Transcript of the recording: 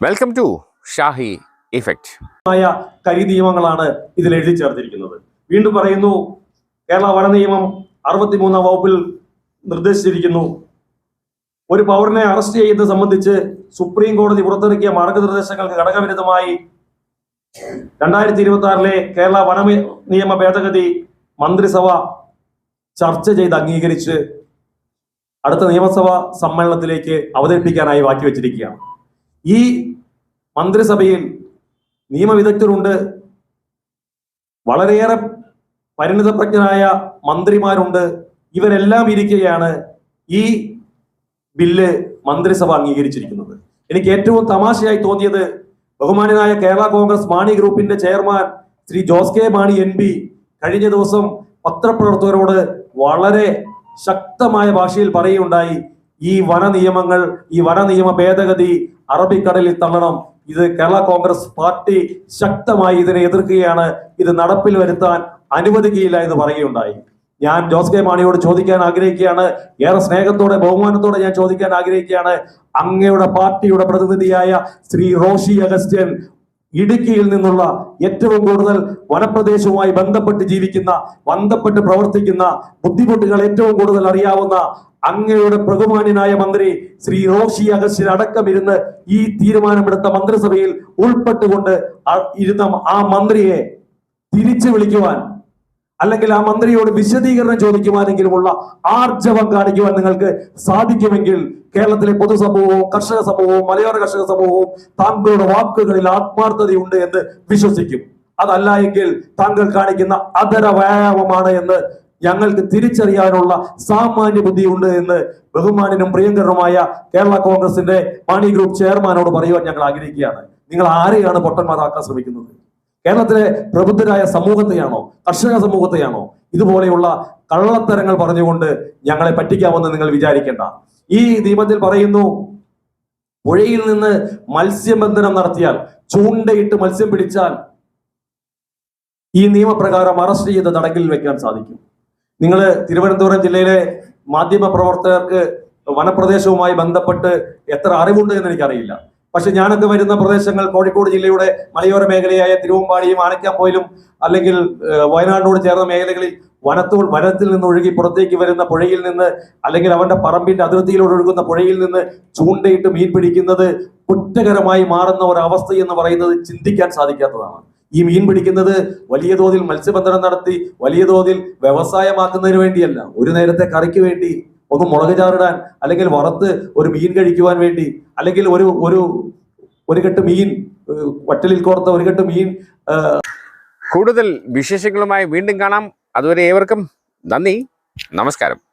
Welcome to Shahi effect ആയ കരി നിയമങ്ങളാണ് ഇതിൽ എഴുതി ചേർത്തിരിക്കുന്നത്. വീണ്ടും പറയുന്നു കേരള വന നിയമം അറുപത്തിമൂന്നാം വകുപ്പിൽ നിർദ്ദേശിച്ചിരിക്കുന്നു. ഒരു പൗരനെ അറസ്റ്റ് ചെയ്യുന്നത് സംബന്ധിച്ച് സുപ്രീം കോടതി പുറത്തിറക്കിയ മാർഗനിർദ്ദേശങ്ങൾക്ക് ഘടകവിരുദ്ധമായി രണ്ടായിരത്തി ഇരുപത്തി ആറിലെ കേരള വന നിയമ ഭേദഗതി മന്ത്രിസഭ ചർച്ച ചെയ്ത് അംഗീകരിച്ച് അടുത്ത നിയമസഭാ സമ്മേളനത്തിലേക്ക് അവതരിപ്പിക്കാനായി ബാക്കി മാറ്റിവെച്ചിരിക്കുകയാണ് ഈ മന്ത്രിസഭയിൽ നിയമവിദഗ്ധരുണ്ട്. വളരെയേറെ പരിണിതപ്രജ്ഞരായ മന്ത്രിമാരുണ്ട്. ഇവരെല്ലാം ഇരിക്കുകയാണ് ഈ ബില്ല് മന്ത്രിസഭ അംഗീകരിച്ചിരിക്കുന്നത്. എനിക്ക് ഏറ്റവും തമാശയായി തോന്നിയത് ബഹുമാനനായ കേരള കോൺഗ്രസ് മാണി ഗ്രൂപ്പിന്റെ chairman Shri Jose K Mani M P കഴിഞ്ഞ ദിവസം പത്രപ്രവർത്തകരോട് വളരെ ശക്തമായ ഭാഷയിൽ പറയുകയുണ്ടായി. ഈ വന നിയമങ്ങൾ ഈ വന നിയമ ഭേദഗതി അറബിക്കടലിൽ തള്ളണം. ഇത് കേരള കോൺഗ്രസ് പാർട്ടി ശക്തമായി ഇതിനെ എതിർക്കുകയാണ്. ഇത് നടപ്പിൽ വരുത്താൻ അനുവദിക്കുകയില്ല എന്ന് പറയുകയുണ്ടായി. ഞാൻ ജോസ് കെ മാണിയോട് ചോദിക്കാൻ ആഗ്രഹിക്കുകയാണ്. ഏറെ സ്നേഹത്തോടെ ബഹുമാനത്തോടെ ഞാൻ ചോദിക്കാൻ ആഗ്രഹിക്കുകയാണ്. അങ്ങയുടെ പാർട്ടിയുടെ പ്രതിനിധിയായ ശ്രീ റോഷി അഗസ്റ്റ്യൻ ഇടുക്കിയിൽ നിന്നുള്ള ഏറ്റവും കൂടുതൽ വനപ്രദേശവുമായി ബന്ധപ്പെട്ട് ജീവിക്കുന്ന ബന്ധപ്പെട്ട് പ്രവർത്തിക്കുന്ന ബുദ്ധിമുട്ടുകൾ ഏറ്റവും കൂടുതൽ അറിയാവുന്ന അങ്ങയുടെ ബഹുമാന്യനായ മന്ത്രി ശ്രീ റോഷി അഗസ്റ്റിൻ അടക്കം ഇരുന്ന് ഈ തീരുമാനമെടുത്ത മന്ത്രിസഭയിൽ ഉൾപ്പെട്ടുകൊണ്ട് ഇരുന്ന ആ മന്ത്രിയെ തിരിച്ചു വിളിക്കുവാൻ അല്ലെങ്കിൽ ആ മന്ത്രിയോട് വിശദീകരണം ചോദിക്കുവാനെങ്കിലുമുള്ള ആർജവം കാണിക്കുവാൻ നിങ്ങൾക്ക് സാധിക്കുമെങ്കിൽ കേരളത്തിലെ പൊതുസമൂഹവും കർഷക സമൂഹവും മലയോര കർഷക സമൂഹവും താങ്കളുടെ വാക്കുകളിൽ ആത്മാർത്ഥതയുണ്ട് എന്ന് വിശ്വസിക്കും. അതല്ല എങ്കിൽ താങ്കൾ കാണിക്കുന്ന അതര വ്യായാമമാണ് എന്ന് ഞങ്ങൾക്ക് തിരിച്ചറിയാനുള്ള സാമാന്യ ബുദ്ധിയുണ്ട് എന്ന് ബഹുമാനനും പ്രിയങ്കരനുമായ കേരള കോൺഗ്രസിന്റെ മാണി ഗ്രൂപ്പ് ചെയർമാനോട് പറയുവാൻ ഞങ്ങൾ ആഗ്രഹിക്കുകയാണ്. നിങ്ങൾ ആരെയാണ് പൊട്ടന്മാരാക്കാൻ ശ്രമിക്കുന്നത്? കേരളത്തിലെ പ്രബുദ്ധരായ സമൂഹത്തെയാണോ കർഷക സമൂഹത്തെയാണോ ഇതുപോലെയുള്ള കള്ളത്തരങ്ങൾ പറഞ്ഞുകൊണ്ട് ഞങ്ങളെ പറ്റിക്കാമെന്ന് നിങ്ങൾ വിചാരിക്കേണ്ട. ഈ നിയമത്തിൽ പറയുന്നു പുഴയിൽ നിന്ന് മത്സ്യബന്ധനം നടത്തിയാൽ ചൂണ്ടയിട്ട് മത്സ്യം പിടിച്ചാൽ ഈ നിയമപ്രകാരം അറസ്റ്റ് ചെയ്ത് തടങ്കിൽ വെക്കാൻ സാധിക്കും. നിങ്ങൾ തിരുവനന്തപുരം ജില്ലയിലെ മാധ്യമ പ്രവർത്തകർക്ക് വനപ്രദേശവുമായി ബന്ധപ്പെട്ട് എത്ര അറിവുണ്ട് എന്ന് എനിക്കറിയില്ല. പക്ഷെ ഞാനൊക്കെ വരുന്ന പ്രദേശങ്ങൾ കോഴിക്കോട് ജില്ലയുടെ മലയോര മേഖലയായ തിരുവമ്പാടിയും ആനക്കാമ്പോയിലും അല്ലെങ്കിൽ വയനാടിനോട് ചേർന്ന മേഖലകളിൽ വനത്തോ വനത്തിൽ നിന്ന് ഒഴുകി പുറത്തേക്ക് വരുന്ന പുഴയിൽ നിന്ന് അല്ലെങ്കിൽ അവന്റെ പറമ്പിന്റെ അതിർത്തിയിലൂടെ ഒഴുകുന്ന പുഴയിൽ നിന്ന് ചൂണ്ടയിട്ട് മീൻ പിടിക്കുന്നത് കുറ്റകരമായി മാറുന്ന ഒരവസ്ഥ എന്ന് പറയുന്നത് ചിന്തിക്കാൻ സാധിക്കാത്തതാണ്. ഈ മീൻ പിടിക്കുന്നത് വലിയ തോതിൽ മത്സ്യബന്ധനം നടത്തി വലിയ തോതിൽ വ്യവസായമാക്കുന്നതിന് വേണ്ടിയല്ല. ഒരു നേരത്തെ കറിക്ക് വേണ്ടി ഒന്ന് മുളക് ചാറിടാൻ അല്ലെങ്കിൽ വറുത്ത് ഒരു മീൻ കഴിക്കുവാൻ വേണ്ടി അല്ലെങ്കിൽ ഒരു ഒരു ഒരു കെട്ട് മീൻ വറ്റലിൽ കോർത്ത ഒരു കെട്ട് മീൻ കൂടുതൽ വിശേഷങ്ങളുമായി വീണ്ടും കാണാം. അതുവരെ ഏവർക്കും നന്ദി. നമസ്കാരം.